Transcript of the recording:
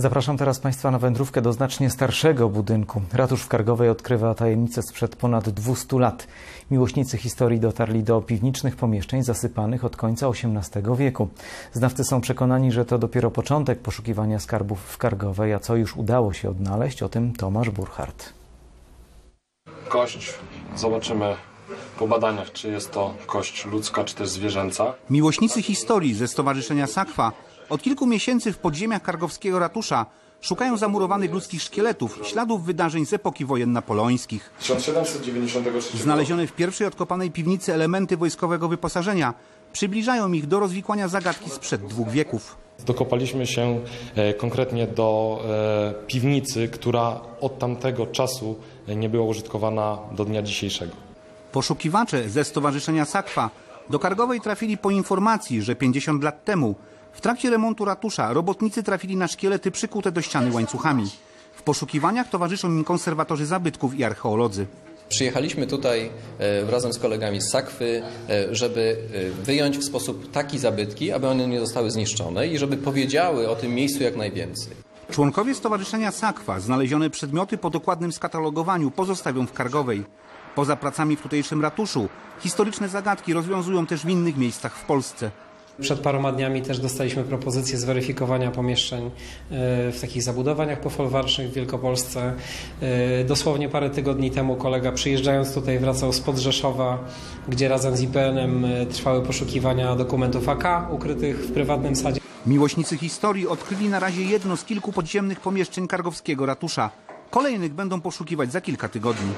Zapraszam teraz Państwa na wędrówkę do znacznie starszego budynku. Ratusz w Kargowej odkrywa tajemnicę sprzed ponad 200 lat. Miłośnicy historii dotarli do piwniczych pomieszczeń zasypanych od końca XVIII wieku. Znawcy są przekonani, że to dopiero początek poszukiwania skarbów w Kargowej, a co już udało się odnaleźć, o tym Tomasz Burchardt. Kość zobaczymy po badaniach, czy jest to kość ludzka, czy też zwierzęca. Miłośnicy historii ze Stowarzyszenia Sakwa od kilku miesięcy w podziemiach kargowskiego ratusza szukają zamurowanych ludzkich szkieletów, śladów wydarzeń z epoki wojen napoleońskich. 1796 Znalezione w pierwszej odkopanej piwnicy elementy wojskowego wyposażenia przybliżają ich do rozwikłania zagadki sprzed dwóch wieków. Dokopaliśmy się e, konkretnie do e, piwnicy, która od tamtego czasu e, nie była użytkowana do dnia dzisiejszego. Poszukiwacze ze Stowarzyszenia Sakwa do Kargowej trafili po informacji, że 50 lat temu w trakcie remontu ratusza robotnicy trafili na szkielety przykute do ściany łańcuchami. W poszukiwaniach towarzyszą im konserwatorzy zabytków i archeolodzy. Przyjechaliśmy tutaj e, razem z kolegami z Sakwy, e, żeby e, wyjąć w sposób taki zabytki, aby one nie zostały zniszczone i żeby powiedziały o tym miejscu jak najwięcej. Członkowie Stowarzyszenia Sakwa znalezione przedmioty po dokładnym skatalogowaniu pozostawią w Kargowej. Poza pracami w tutejszym ratuszu, historyczne zagadki rozwiązują też w innych miejscach w Polsce. Przed paroma dniami też dostaliśmy propozycję zweryfikowania pomieszczeń e, w takich zabudowaniach pofolwarcznych w Wielkopolsce. E, dosłownie parę tygodni temu kolega przyjeżdżając tutaj wracał spod Rzeszowa, gdzie razem z IPN-em e, trwały poszukiwania dokumentów AK ukrytych w prywatnym sadzie. Miłośnicy historii odkryli na razie jedno z kilku podziemnych pomieszczeń kargowskiego ratusza. Kolejnych będą poszukiwać za kilka tygodni.